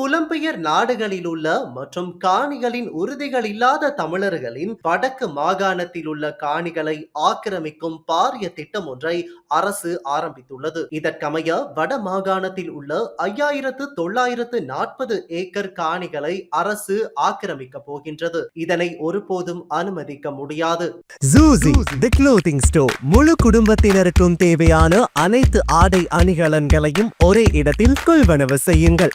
புலம்பெயர் நாடுகளில் உள்ள மற்றும் காணிகளின் உறுதிகள் இல்லாத தமிழர்களின் வடக்கு மாகாணத்தில் உள்ள காணிகளை ஆக்கிரமிக்கும் பாரிய திட்டம் ஒன்றை அரசு ஆரம்பித்துள்ளது. இதற்கமைய வட மாகாணத்தில் உள்ள ஐயாயிரத்து தொள்ளாயிரத்து நாற்பது ஏக்கர் காணிகளை அரசு ஆக்கிரமிக்க போகின்றது. இதனை ஒருபோதும் அனுமதிக்க முடியாது. முழு குடும்பத்தினருக்கும் தேவையான அனைத்து ஆடை அணிகலன்களையும் ஒரே இடத்தில் கொள்வனவு செய்யுங்கள்.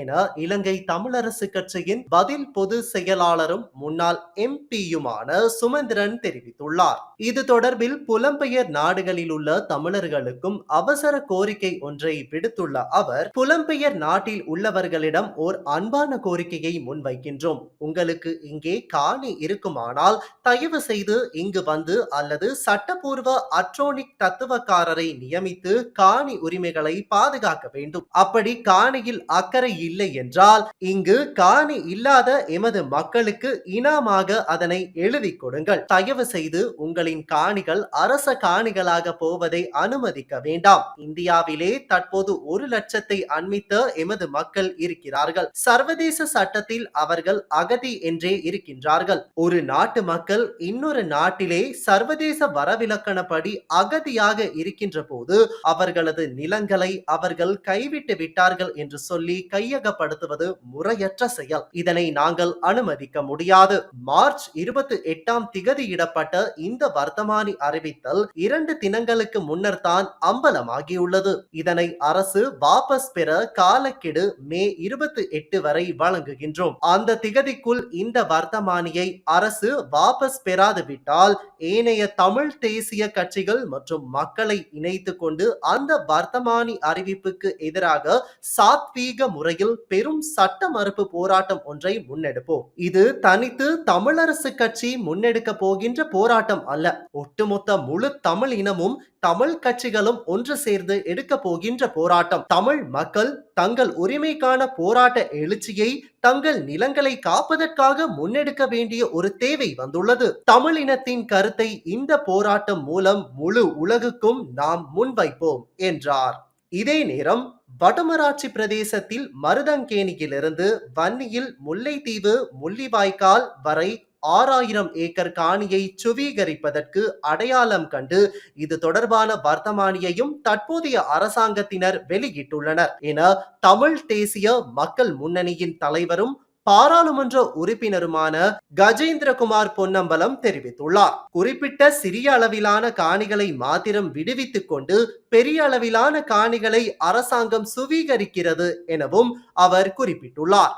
என இலங்கை தமிழரசு கட்சியின் பதில் பொது செயலாளரும் முன்னாள் எம்பியுமான சுமந்திரன் தெரிவித்துள்ளார். இது தொடர்பில் புலம்பெயர் நாடுகளில் உள்ள தமிழர்களுக்கும் அவசர கோரிக்கை ஒன்றை விடுத்துள்ள அவர் புலம்பெயர் நாட்டில் உள்ளவர்களிடம் ஓர் அன்பான கோரிக்கையை முன்வைக்கின்றோம். உங்களுக்கு இங்கே காணி இருக்குமானால் தயவு செய்து இங்கு வந்து அல்லது சட்டப்பூர்வ அட்ரோனிக் தத்துவக்காரரை நியமித்து காணி உரிமைகளை பாதுகாக்க வேண்டும். அப்படி காணியில் அக்கறை இல்லை என்றால் இங்கு காணி இல்லாத எமது மக்களுக்கு இனாமாக அதனை எழுதி கொடுங்கள். தயவு செய்து உங்களின் காணிகள் அரச காணிகளாக போவதை அனுமதிக்க வேண்டாம். இந்தியாவிலே தற்போது ஒரு லட்சத்தை அண்மித்த எமது மக்கள் இருக்கிறார்கள். சர்வதேச சட்டத்தில் அவர்கள் அகதி என்றே இருக்கின்றார்கள். ஒரு நாட்டு மக்கள் இன்னொரு நாட்டிலே சர்வதேச வரவிலக்கணப்படி அகதியாக இருக்கின்ற போது அவர்களது நிலங்களை அவர்கள் கைவிட்டு விட்டார்கள் என்று சொல்லி கைய கையகப்படுத்துவது முறையற்ற செயல். இதனை நாங்கள் அனுமதிக்க முடியாது. மார்ச் இருபத்தி எட்டாம் திகதியிடப்பட்ட இந்த வர்த்தமானி அறிவித்தல் இரண்டு தினங்களுக்கு முன்னர் தான் அம்பலமாகியுள்ளது. இதனை அரசு வாபஸ் பெற காலக்கெடு மே இருபத்தி எட்டு வரை வழங்குகின்றோம். அந்த திகதிக்குள் இந்த வர்த்தமானியை அரசு வாபஸ் பெறாது விட்டால் ஏனைய தமிழ் தேசிய கட்சிகள் மற்றும் மக்களை இணைத்து கொண்டு அந்த வர்த்தமானி அறிவிப்புக்கு எதிராக சாத்வீக முறையில் பெரும் சட்ட மறுப்பு போராட்டம் ஒன்றை முன்னெடுப்போம். இது தனித்து தமிழரசு கட்சி முன்னெடுக்க போகின்ற போராட்டம் அல்ல. ஒட்டுமொத்த முழு தமிழ் இனமும் தமிழ் கட்சிகளும் ஒன்று சேர்ந்து எடுக்க போகின்ற போராட்டம். தமிழ் மக்கள் தங்கள் உரிமைக்கான போராட்ட எழுச்சியை தங்கள் நிலங்களை காப்பதற்காக முன்னெடுக்க வேண்டிய ஒரு தேவை வந்துள்ளது. தமிழ் இனத்தின் கருத்தை இந்த போராட்டம் மூலம் முழு உலகுக்கும் நாம் முன்வைப்போம் என்றார். இதே நேரம் வடமராட்சி பிரதேசத்தில் மருதங்கேணியிலிருந்து வன்னியில் முல்லைத்தீவு முள்ளிவாய்க்கால் வரை ஆறாயிரம் ஏக்கர் காணியை சுவீகரிப்பதற்கு அடையாளம் கண்டு இது தொடர்பான வர்த்தமானியையும் தற்போதைய அரசாங்கத்தினர் வெளியிட்டுள்ளனர். என தமிழ் தேசிய மக்கள் முன்னணியின் தலைவரும் பாராளுமன்ற உறுப்பினருமான கஜேந்திரகுமார் பொன்னம்பலம் தெரிவித்துள்ளார். குறிப்பிட்ட சிறிய அளவிலான காணிகளை மாத்திரம் விடுவித்துக் கொண்டு பெரிய அளவிலான காணிகளை அரசாங்கம் சுவீகரிக்கிறது எனவும் அவர் குறிப்பிட்டுள்ளார்.